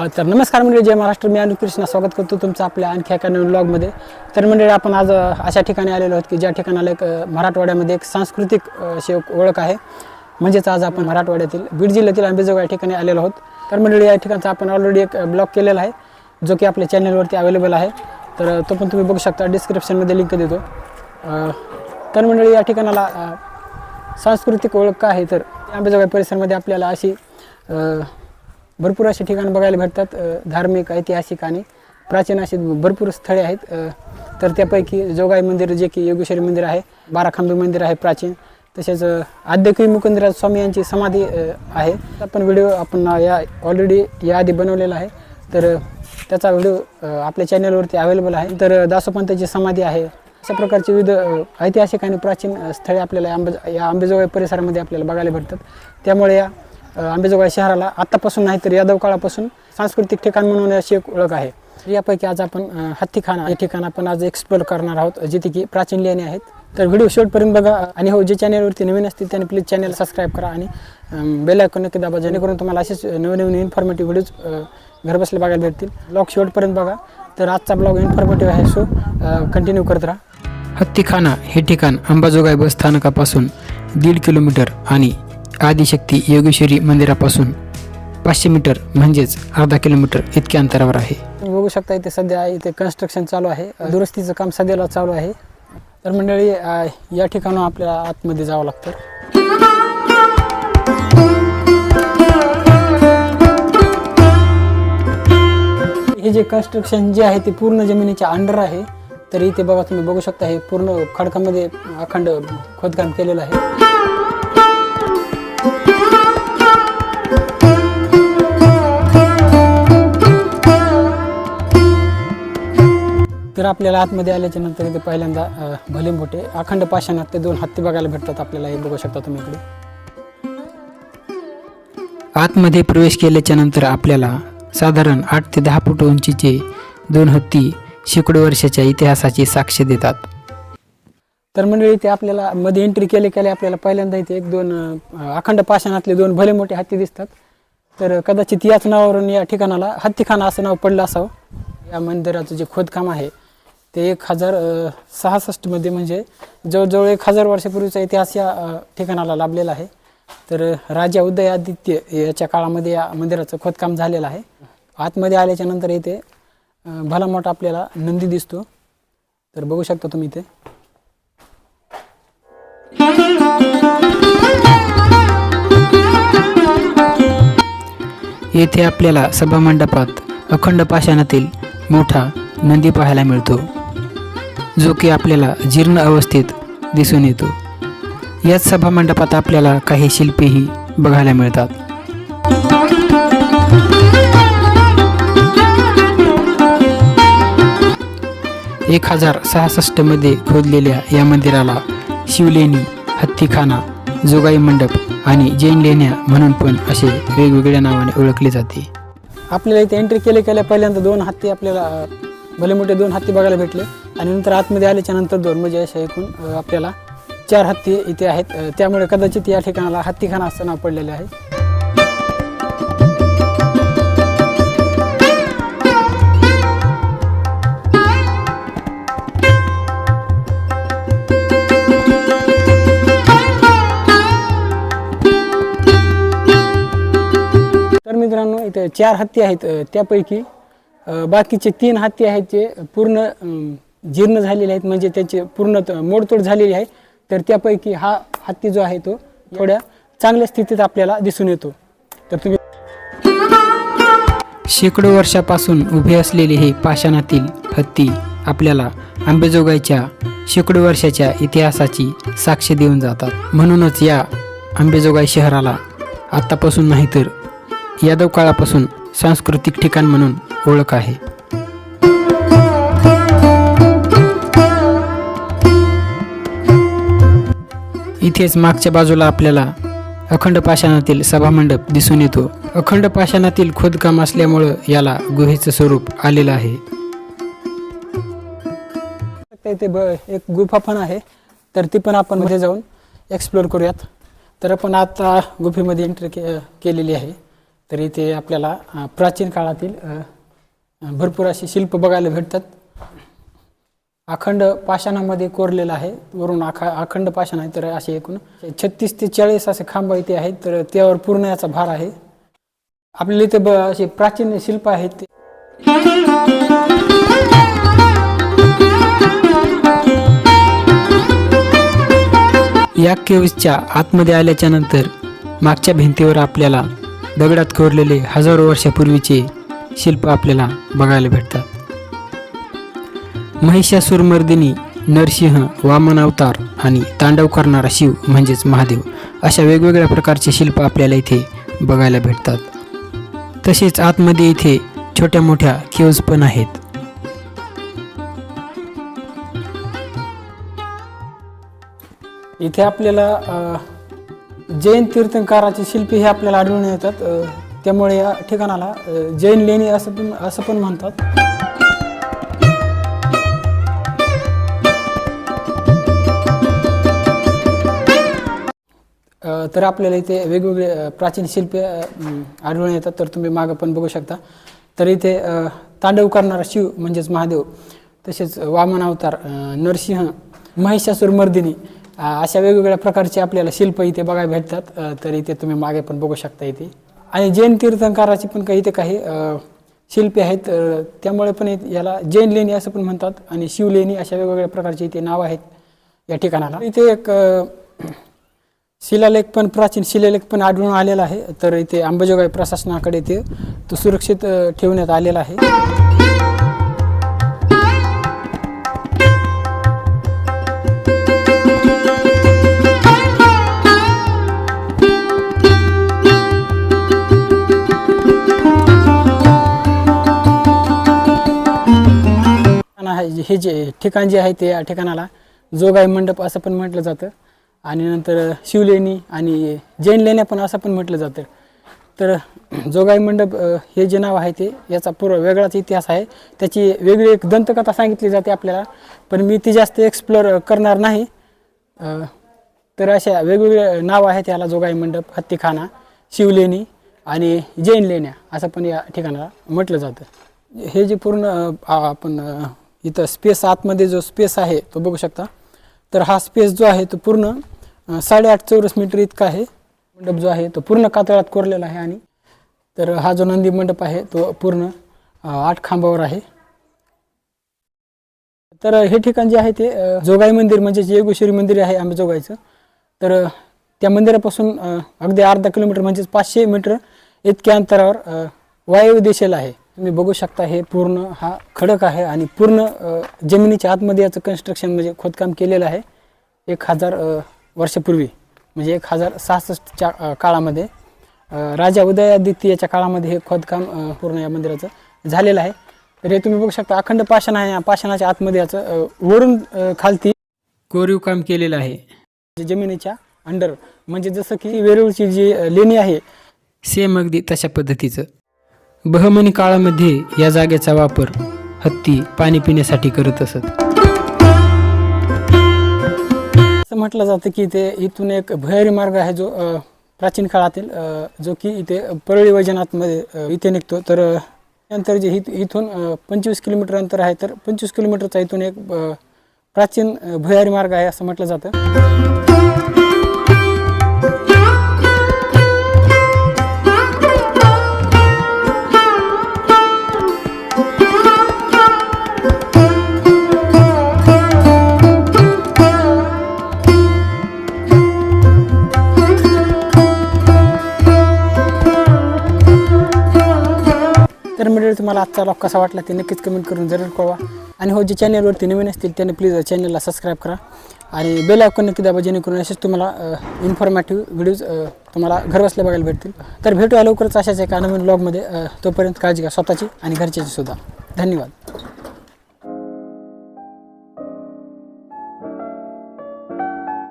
तर नमस्कार मंडळी जय महाराष्ट्र. मी अनु कृष्णा. स्वागत करतो तुमचं आपल्या आणखी एका नवीन ब्लॉगमध्ये तर मंडळी आपण आज अशा ठिकाणी आलेलो आहोत की ज्या ठिकाणाला एक मराठवाड्यामध्ये एक सांस्कृतिक अशी ओळख आहे. म्हणजेच आज आपण मराठवाड्यातील बीड जिल्ह्यातील आंबेजोगाई या ठिकाणी आलेलो आहोत. तर मंडळी या ठिकाणचा आपण ऑलरेडी एक ब्लॉग केलेला आहे जो की आपल्या चॅनलवरती अवेलेबल आहे. तर तो पण तुम्ही बघू शकता. डिस्क्रिप्शनमध्ये लिंक देतो. तर मंडळी या ठिकाणाला सांस्कृतिक ओळख काय आहे? तर आंबेजोगाई परिसरामध्ये आपल्याला अशी भरपूर अशी ठिकाणं बघायला भेटतात धार्मिक ऐतिहासिक आणि प्राचीन अशी भरपूर स्थळे आहेत. तर त्यापैकी जोगाई मंदिर जे की योगेश्वरी मंदिर आहे बाराखांबी मंदिर आहे प्राचीन. तसेच आद्यकवी मुकुंदराज स्वामी यांची समाधी आहे. आपण व्हिडिओ आपण या ऑलरेडी याआधी बनवलेला आहे. तर त्याचा व्हिडिओ आपल्या चॅनलवरती अवेलेबल आहे. तर अ, दासोपंताची समाधी आहे. अशा प्रकारचे विविध ऐतिहासिक आणि प्राचीन स्थळे आपल्याला आंबे या आंबेजोगाई परिसरामध्ये आपल्याला बघायला भेटतात. त्यामुळे या आंबेजोगाई शहराला आत्तापासून नाही तर यादव काळापासून सांस्कृतिक ठिकाण म्हणून अशी एक ओळख आहे. यापैकी आज आपण हत्तीखाना हे ठिकाण आपण आज एक्सप्लोर करणार आहोत जिथे की प्राचीन लेणी आहेत. तर व्हिडिओ शेवटपर्यंत बघा आणि हो जे चॅनलवरती नवीन असतील त्याने प्लीज चॅनल सबस्क्राईब करा आणि बेल आयकॉन नक्की दाबा जेणेकरून तुम्हाला असेच नवनवीन इन्फॉर्मेटिव्ह व्हिडिओज घरबसल्या बघायला भेटतील. ब्लॉग शेवटपर्यंत बघा. तर आजचा ब्लॉग इन्फॉर्मेटिव्ह आहे सो कंटिन्यू करत राहा. हत्तीखाना हे ठिकाण अंबाजोगाई बस स्थानकापासून दीड किलोमीटर आणि आदिशक्ती योगेश्वरी मंदिरापासून पाचशे मीटर म्हणजेच अर्धा किलोमीटर इतक्या अंतरावर आहे. तुम्ही बघू शकता इथे सध्या इथे कन्स्ट्रक्शन चालू आहे. दुरुस्तीचं काम सध्याला चालू आहे. तर मंडळी अ, या ठिकाणून आपल्याला आतमध्ये जावं लागतं. हे जे कन्स्ट्रक्शन जे आहे ते पूर्ण जमिनीच्या अंडर आहे. तर इथे बघा तुम्ही बघू शकता हे पूर्ण खडकामध्ये अखंड खोदकाम केलेलं आहे. आपल्याला आतमध्ये आल्याच्यानंतर इथे पहिल्यांदा भले मोठे अखंड पाषाणात ते दोन हत्ती बघायला भेटतात आपल्याला. हे बघू शकता तुम्ही इकडे. आतमध्ये प्रवेश केल्याच्यानंतर आपल्याला साधारण आठ ते दहा फूट उंचीचे दोन हत्ती शेकडो वर्षाच्या इतिहासाची साक्ष देतात. तर मंडळी इथे आपल्याला मध्ये एंट्री केले केले आपल्याला पहिल्यांदा इथे एक दोन अखंड पाषाणातले दोन भले मोठे हत्ती दिसतात. तर कदाचित याच नावावरून या ठिकाणाला हत्तीखाना असं नाव पडलं असावं. या मंदिराचं जे खोदकाम आहे ते एक हजार सहासष्टमध्ये म्हणजे जवळजवळ एक हजार वर्षापूर्वीचा इतिहास या ठिकाणाला लाभलेला आहे. तर राजा उदयादित्य याच्या काळामध्ये या मंदिराचं खोदकाम झालेलं आहे. आतमध्ये आल्याच्यानंतर इथे भला मोठा आपल्याला नंदी दिसतो. तर बघू शकता तुम्ही इथे. येथे आपल्याला सभामंडपात अखंड पाषाणातील मोठा नंदी पाहायला मिळतो. जो की आपल्याला जीर्ण अवस्थेत दिसून येतो. याच सभामंडपात आपल्याला काही शिल्पेही बघायला मिळतात. एक हजार सहासष्टमध्ये खोदलेल्या या मंदिराला शिवलेणी हत्तीखाना जोगाई मंडप आणि जैन लेण्या म्हणून पण असे वेगवेगळ्या नावाने ओळखले जाते. आपल्याला इथे एंट्री केले केल्या पहिल्यांदा दोन हत्ती आपल्याला भले मोठे दोन हत्ती बघायला भेटले. आणि नंतर आतमध्ये आल्याच्यानंतर दोन म्हणजे अशा एकूण आपल्याला चार हत्ती इथे आहेत. त्यामुळे कदाचित या ठिकाणाला हत्तीखाना असं नाव पडलेले आहे. तर मित्रांनो इथे चार हत्ती आहेत. त्यापैकी बाकीचे तीन हत्ती आहेत जे पूर्ण जीर्ण झालेले आहेत म्हणजे त्याचे पूर्ण मोडतोड झालेली आहे. तर त्यापैकी हा हत्ती जो आहे तो थोड्या चांगल्या स्थितीत आपल्याला दिसून येतो. तर तुम्ही शेकडो वर्षापासून उभे असलेले हे पाषाणातील हत्ती आपल्याला आंबेजोगाईच्या शेकडो वर्षाच्या इतिहासाची साक्ष देऊन जातात. म्हणूनच या आंबेजोगाई शहराला आत्तापासून नाही तर यादव काळापासून सांस्कृतिक ठिकाण म्हणून ओळख आहे. इथेच मागच्या बाजूला आपल्याला अखंड पाषाणातील सभामंडप दिसून येतो. अखंड पाषाणातील खोदकाम असल्यामुळं याला गुहेचं स्वरूप आलेलं आहे. इथे ब एक गुफा पण आहे. तर ती पण आपण मध्ये जाऊन एक्सप्लोर करूयात. तर आपण आता गुफेमध्ये एंट्री के केलेली आहे. तर इथे आपल्याला प्राचीन काळातील भरपूर अशी शिल्प बघायला भेटतात. अखंड पाषाणामध्ये कोरलेलं आहे. वरून आखा अखंड पाषाण आहे तर असे एकूण छत्तीस ते चाळीस असे खांब इथे आहेत तर त्यावर पूर्ण याचा भार आहे. आपल्याला इथे ब असे प्राचीन शिल्प आहेत. ते या केव्सच्या आतमध्ये आल्याच्यानंतर मागच्या भिंतीवर आपल्याला दगडात कोरलेले हजारो वर्षापूर्वीचे शिल्प आपल्याला बघायला भेटतात. महिषासुरमर्दिनी नरसिंह वामन अवतार आणि तांडव करणारा शिव म्हणजेच महादेव अशा वेगवेगळ्या प्रकारचे शिल्प आपल्याला इथे बघायला भेटतात. तसेच आतमध्ये इथे छोट्या मोठ्या केव्ज पण आहेत. इथे आपल्याला जैन तीर्थंकाराचे शिल्पे हे आपल्याला आढळून येतात. त्यामुळे या ठिकाणाला जैन लेणी असं पण असं पण म्हणतात. तर आपल्याला इथे वेगवेगळे प्राचीन शिल्पे आढळून येतात तर तुम्ही मागं पण बघू शकता. तर इथे तांडव करणारा शिव म्हणजेच महादेव तसेच वामन अवतार नरसिंह महिषासुरमर्दिनी मर्दिनी अशा वेगवेगळ्या प्रकारचे आपल्याला शिल्प इथे बघायला भेटतात. तर इथे तुम्ही मागे पण बघू शकता इथे. आणि जैन तीर्थंकाराची पण काही इथे काही शिल्पे आहेत त्यामुळे पण इथे याला जैन लेणी असं पण म्हणतात आणि शिवलेणी अशा वेगवेगळ्या प्रकारचे इथे नावं आहेत या ठिकाणाला. इथे एक शिलालेख पण प्राचीन शिलालेख पण आढळून आलेला आहे. तर इथे अंबाजोगाई प्रशासनाकडे ते तो सुरक्षित ठेवण्यात आलेला आहे. हे जे ठिकाण जे आहे ते या ठिकाणाला जोगाई मंडप असं पण म्हटलं जातं. आणि नंतर शिवलेणी आणि जैन लेण्या पण असं पण म्हटलं जातं. तर जोगाई मंडप हे जे नाव आहे ते याचा पूर्व वेगळाच इतिहास आहे. त्याची वेगळी एक दंतकथा सांगितली जाते आपल्याला. पण मी ती जास्त एक्सप्लोर करणार नाही. तर अशा वेगवेगळे नाव आहेत याला जोगाई मंडप हत्तीखाना शिवलेणी आणि जैन लेण्या असं पण या ठिकाणाला म्हटलं जातं. हे जे पूर्ण आपण इथं स्पेस आतमध्ये जो स्पेस आहे तो बघू शकता. तर हा स्पेस जो आहे तो पूर्ण साडेआठ चौरस मीटर इतका आहे. मंडप जो आहे तो पूर्ण कातळात कोरलेला आहे आणि तर हा जो नंदी मंडप आहे तो पूर्ण आठ खांबावर आहे. तर हे ठिकाण जे आहे ते जोगाई मंदिर म्हणजे जे मंदिर आहे आंबेजोगाईचं तर त्या मंदिरापासून अगदी अर्धा किलोमीटर म्हणजेच पाचशे मीटर इतक्या अंतरावर वायव्य दिशेला आहे. तुम्ही बघू शकता हे पूर्ण हा खडक आहे आणि पूर्ण जमिनीच्या आतमध्ये याचं कन्स्ट्रक्शन म्हणजे खोदकाम केलेलं आहे. एक हजार वर्षापूर्वी म्हणजे एक हजार सहासष्टच्या काळामध्ये राजा उदयादित्य याच्या काळामध्ये हे खोदकाम पूर्ण या मंदिराचं झालेलं आहे. तर हे तुम्ही बघू शकता अखंड पाषाण आहे या पाषाणाच्या आतमध्ये याचं वरून खालती कोरीव काम केलेलं आहे. जमिनीच्या अंडर म्हणजे जसं की वेरूळची जी लेणी आहे सेम अगदी तशा पद्धतीचं. बहमनी काळामध्ये या जागेचा वापर हत्ती पाणी पिण्यासाठी करत असत. असं म्हटलं जातं की ते इथून एक भयारी मार्ग आहे जो अ, प्राचीन काळातील अ, जो की इथे परळी वैजनाथमध्ये अ, इथे निघतो. तर अ, नंतर जे इथ इथून पंचवीस किलोमीटर अंतर आहे. तर पंचवीस किलोमीटरचा इथून एक अ, प्राचीन अ, भुयारी मार्ग आहे असं म्हटलं जातं. तुम्हाला आजचा लॉक कसा वाटला ते नक्कीच कमेंट करून जरूर कळवा. आणि हो जे चॅनलवरती नवीन असतील त्यांनी प्लीज चॅनलला सबस्क्राईब करा. आणि बेल आयकॉन नक्की दाबा जेणेकरून असेच तुम्हाला इन्फॉर्मॅटिव्ह व्हिडिओज तुम्हाला घरबसल्या बघायला भेटतील. तर भेटूया लवकरच अशाच एका नवीन ब्लॉगमध्ये तोपर्यंत काळजी घ्या स्वतःची आणि घरच्याची सुद्धा. धन्यवाद.